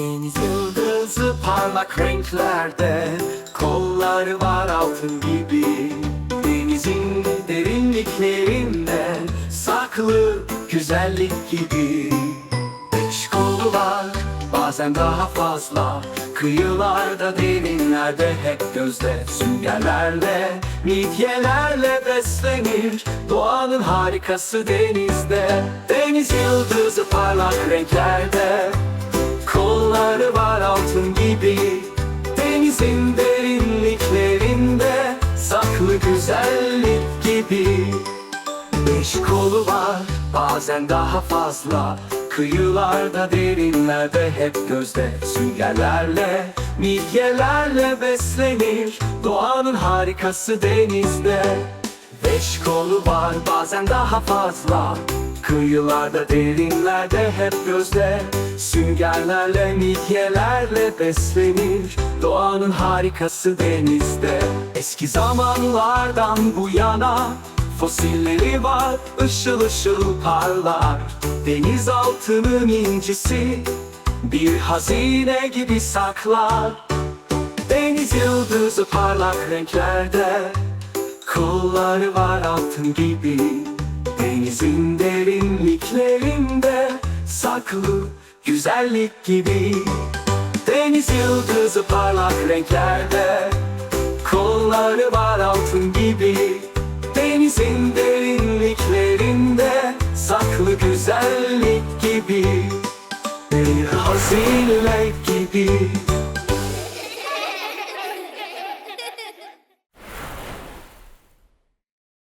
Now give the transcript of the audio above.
Deniz yıldızı parlak renklerde Kolları var altın gibi. Denizin derinliklerinde Saklı güzellik gibi. Beş kolu var bazen daha fazla. Kıyılarda derinlerde hep gözde. Süngerlerle midyelerle beslenir. Doğanın harikası denizde gibi Denizin derinliklerinde Saklı güzellik gibi. Beş kolu var bazen daha fazla. Kıyılarda derinlerde hep gözde Süngerlerle midyelerle beslenir. Doğanın harikası denizde. Beş kolu var bazen daha fazla Kıyılarda derinlerde hep gözde. Süngerlerle midyelerle beslenir. Doğanın harikası denizde. Eski zamanlardan bu yana Fosilleri var ışıl ışıl parlar. Deniz altının incisi Bir hazine gibi saklar. Deniz yıldızı parlak renklerde Kolları var altın gibi Denizin derinliklerinde saklı güzellik gibi. Deniz yıldızı parlak renklerde Kolları var altın gibi. Denizin derinliklerinde saklı güzellik gibi. Bir hazine gibi.